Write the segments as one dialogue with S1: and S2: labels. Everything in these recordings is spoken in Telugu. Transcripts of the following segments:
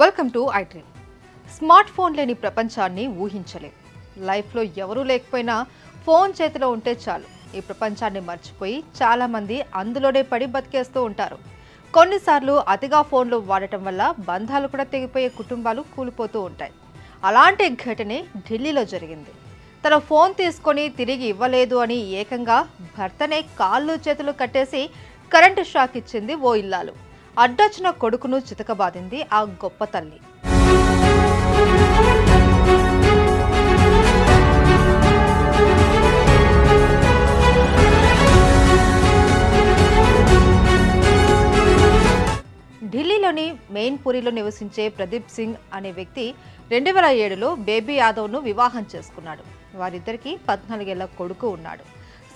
S1: Welcome to iDream smart phone లేని ప్రపంచాన్ని ఊహించలేం. లైఫ్లో ఎవరూ లేకపోయినా ఫోన్ చేతిలో ఉంటే చాలు. ఈ ప్రపంచాన్ని మర్చిపోయి చాలామంది అందులోనే పడి బతికేస్తూ ఉంటారు. కొన్నిసార్లు అతిగా ఫోన్లు వాడటం వల్ల బంధాలు కూడా తెగిపోయే కుటుంబాలు కూలిపోతూ ఉంటాయి. అలాంటి ఘటనే ఢిల్లీలో జరిగింది. తన ఫోన్ తీసుకొని తిరిగి ఇవ్వలేదు అని ఏకంగా భర్తనే కాళ్ళు చేతులు కట్టేసి కరెంటు షాక్ ఇచ్చింది ఓ ఇల్లాలు. అడ్డొచ్చిన కొడుకును చితకబాదింది ఆ గొప్ప తల్లి. ఢిల్లీలోని మెయిన్పురిలో నివసించే ప్రదీప్ సింగ్ అనే వ్యక్తి రెండు వేల ఏడులో బేబీ యాదవ్ను వివాహం చేసుకున్నాడు. వారిద్దరికీ పద్నాలుగేళ్ళ కొడుకు ఉన్నాడు.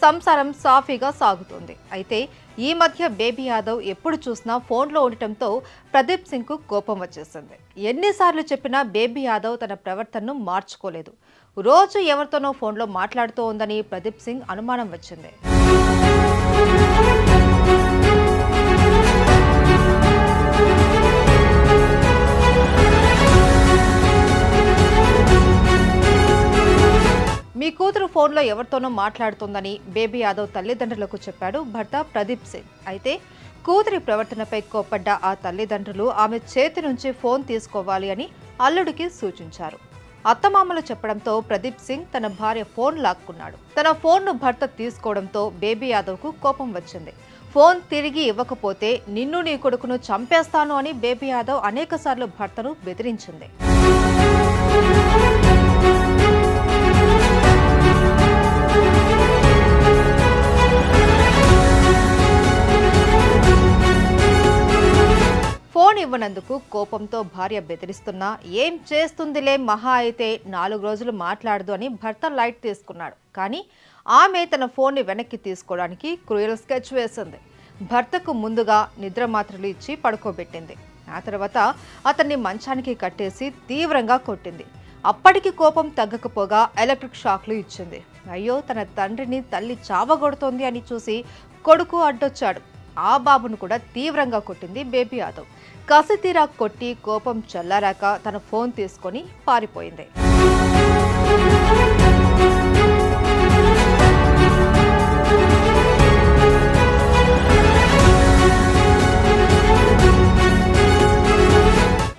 S1: సంసారం సాఫీగా సాగుతోంది. అయితే ఈ మధ్య బేబీ యాదవ్ ఎప్పుడు చూసినా ఫోన్లో ఉండటంతో ప్రదీప్ సింగ్కు కోపం వచ్చేసింది. ఎన్నిసార్లు చెప్పినా బేబీ యాదవ్ తన ప్రవర్తనను మార్చుకోలేదు. రోజు ఎవరితోనో ఫోన్లో మాట్లాడుతూ ఉందని ప్రదీప్ సింగ్ అనుమానం వచ్చింది. మీ కూతురు ఫోన్లో ఎవరితోనో మాట్లాడుతోందని బేబీ యాదవ్ తల్లిదండ్రులకు చెప్పాడు భర్త ప్రదీప్ సింగ్. అయితే కూతురి ప్రవర్తనపై కోప్పడ్డ ఆ తల్లిదండ్రులు ఆమె చేతి నుంచి ఫోన్ తీసుకోవాలి అని అల్లుడికి సూచించారు. అత్తమామలు చెప్పడంతో ప్రదీప్ సింగ్ తన భార్య ఫోన్ లాక్కున్నాడు. తన ఫోన్ను భర్త తీసుకోవడంతో బేబీ యాదవ్కు కోపం వచ్చింది. ఫోన్ తిరిగి ఇవ్వకపోతే నిన్ను నీ కొడుకును చంపేస్తాను అని బేబీ యాదవ్ అనేకసార్లు భర్తను బెదిరించింది. ఫోన్ ఇవ్వనందుకు కోపంతో భార్య బెదిరిస్తున్నా ఏం చేస్తుందిలే మహా అయితే నాలుగు రోజులు మాట్లాడదు అని భర్త లైట్ తీసుకున్నాడు. కానీ ఆమె తన ఫోన్ని వెనక్కి తీసుకోవడానికి క్రూయల్ స్కెచ్ వేసింది. భర్తకు ముందుగా నిద్ర మాత్రలు ఇచ్చి పడుకోబెట్టింది. ఆ తర్వాత అతన్ని మంచానికి కట్టేసి తీవ్రంగా కొట్టింది. అప్పటికి కోపం తగ్గకపోగా ఎలక్ట్రిక్ షాక్లు ఇచ్చింది. అయ్యో తన తండ్రిని తల్లి చావగొడుతోంది అని చూసి కొడుకు అడ్డొచ్చాడు. ఆ బాబును కూడా తీవ్రంగా కొట్టింది బేబీ యాదవ్. కసితీరా కొట్టి కోపం చల్లారాక తన ఫోన్ తీసుకొని పారిపోయింది.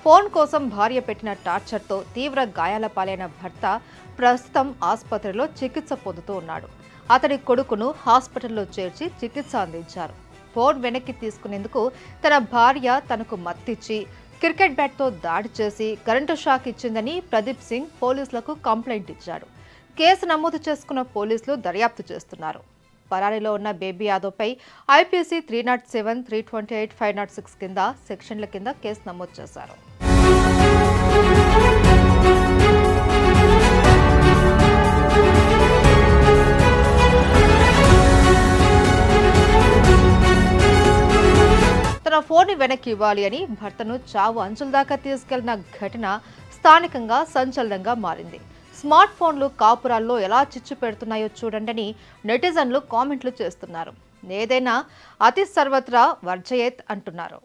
S1: ఫోన్ కోసం భార్య పెట్టిన టార్చర్తో తీవ్ర గాయాల పాలైన భర్త ప్రస్తుతం ఆసుపత్రిలో చికిత్స పొందుతూ ఉన్నాడు. అతడి కొడుకును హాస్పిటల్లో చేర్చి చికిత్స అందించారు. ఫోన్ వెనక్కి తీసుకునేందుకు తన భార్య తనకు మత్తిచ్చి క్రికెట్ బ్యాట్తో దాడి చేసి కరెంటు షాక్ ఇచ్చిందని ప్రదీప్ సింగ్ పోలీసులకు కంప్లైంట్ ఇచ్చాడు కేసు నమోదు చేసుకున్న పోలీసులు దర్యాప్తు చేస్తున్నారు. పరారీలో ఉన్న Baby యాదవ్పై IPC three nought seven three twenty eight five nought six కింద సెక్షన్ల కింద కేసు నమోదు చేశారు. తన ఫోన్ వెనక్కి ఇవ్వాలి అని భర్తను చావు అంచుల దాకా తీసుకెళ్ళిన ఘటన స్థానికంగా సంచలనంగా మారింది. స్మార్ట్ ఫోన్లు కాపురాల్లో ఎలా చిచ్చు పెడుతున్నాయో చూడండి నెటిజన్లు కామెంట్లు చేస్తున్నారు. ఏదైనా అతి సర్వత్రా వర్జయేత్ అంటున్నారు.